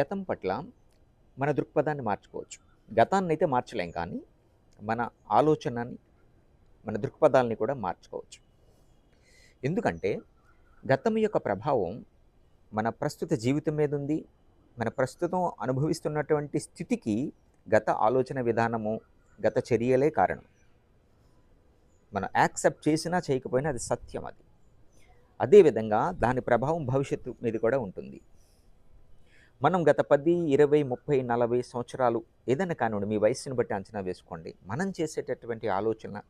గతం పట్ల మన దృక్పథాన్ని మార్చుకోవచ్చు. గతాన్ని అయితే మార్చలేం కానీ మన ఆలోచనని మన దృక్పథాలని కూడా మార్చుకోవచ్చు. ఎందుకంటే గతం యొక్క ప్రభావం మన ప్రస్తుత జీవితం మీద ఉంది. మన ప్రస్తుతం అనుభవిస్తున్నటువంటి స్థితికి గత ఆలోచన విధానము గత చర్యలే కారణం. మనం యాక్సెప్ట్ చేసినా చేయకపోయినా అది సత్యం అది. అదేవిధంగా దాని ప్రభావం భవిష్యత్తు మీద కూడా ఉంటుంది. మనం గత పది ఇరవై ముప్పై నలభై సంవత్సరాలు ఏదైనా కానివ్వండి మీ వయస్సుని బట్టి అంచనా వేసుకోండి. మనం చేసేటటువంటి ఆలోచన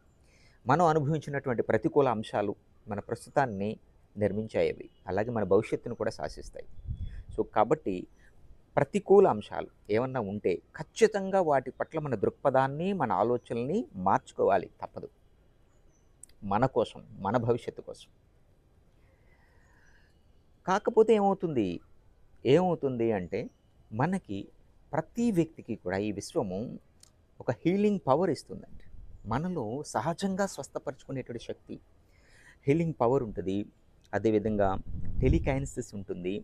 మనం అనుభవించినటువంటి ప్రతికూల అంశాలు మన ప్రస్తుతాన్ని నిర్మించాయి అలాగే మన భవిష్యత్తును కూడా శాసిస్తాయి. సో కాబట్టి ప్రతికూల అంశాలు ఏమన్నా ఉంటే ఖచ్చితంగా వాటి పట్ల మన దృక్పథాన్ని మన ఆలోచనల్ని మార్చుకోవాలి తప్పదు. మన కోసం మన భవిష్యత్తు కోసం. కాకపోతే ఏమవుతుంది? ఏమవుతుంది అంటే మనకి ప్రతి వ్యక్తికి కూడా ఈ విశ్వము ఒక హీలింగ్ పవర్ ఇస్తుందండి. మనలో సహజంగా స్వస్థపరచుకునేటువంటి శక్తి హీలింగ్ పవర్ ఉంటుంది. అదేవిధంగా టెలికైన్సిస్ ఉంటుంది.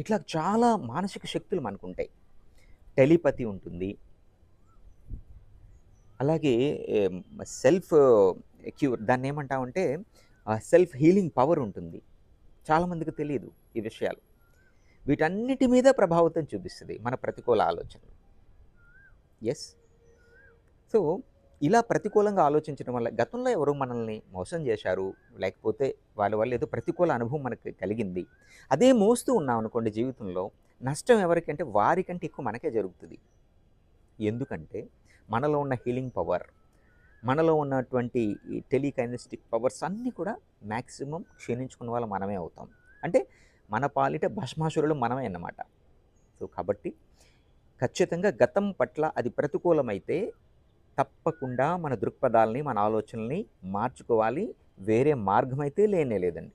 ఇట్లా చాలా మానసిక శక్తులు మనకు ఉంటాయి టెలిపతి ఉంటుంది. అలాగే సెల్ఫ్ క్యూర్ దాన్ని ఏమంటామంటే సెల్ఫ్ హీలింగ్ పవర్ ఉంటుంది. చాలామందికి తెలియదు ఈ విషయాలు. వీటన్నిటి మీద ప్రభావితం చూపిస్తుంది మన ప్రతికూల ఆలోచనలు. ఎస్ సో ఇలా ప్రతికూలంగా ఆలోచించడం వల్ల గతంలో ఎవరు మనల్ని మోసం చేశారు లేకపోతే వాళ్ళ వల్ల ఏదో ప్రతికూల అనుభవం మనకి కలిగింది. అదే మోస్తూ ఉన్నాం అనుకోండి జీవితంలో నష్టం ఎవరికంటే వారికంటే ఎక్కువ మనకే జరుగుతుంది. ఎందుకంటే మనలో ఉన్న హీలింగ్ పవర్ మనలో ఉన్నటువంటి ఈ టెలికైనెస్టిక్ పవర్స్ అన్నీ కూడా మ్యాక్సిమం క్షీణించుకున్న వాళ్ళు మనమే అవుతాం. అంటే మన పాలిట భస్మాసురులు మనమే అన్నమాట. సో కాబట్టి ఖచ్చితంగా గతం పట్ల అది ప్రతికూలమైతే తప్పకుండా మన దృక్పథాలని మన ఆలోచనల్ని మార్చుకోవాలి. వేరే మార్గం అయితే లేనే లేదండి.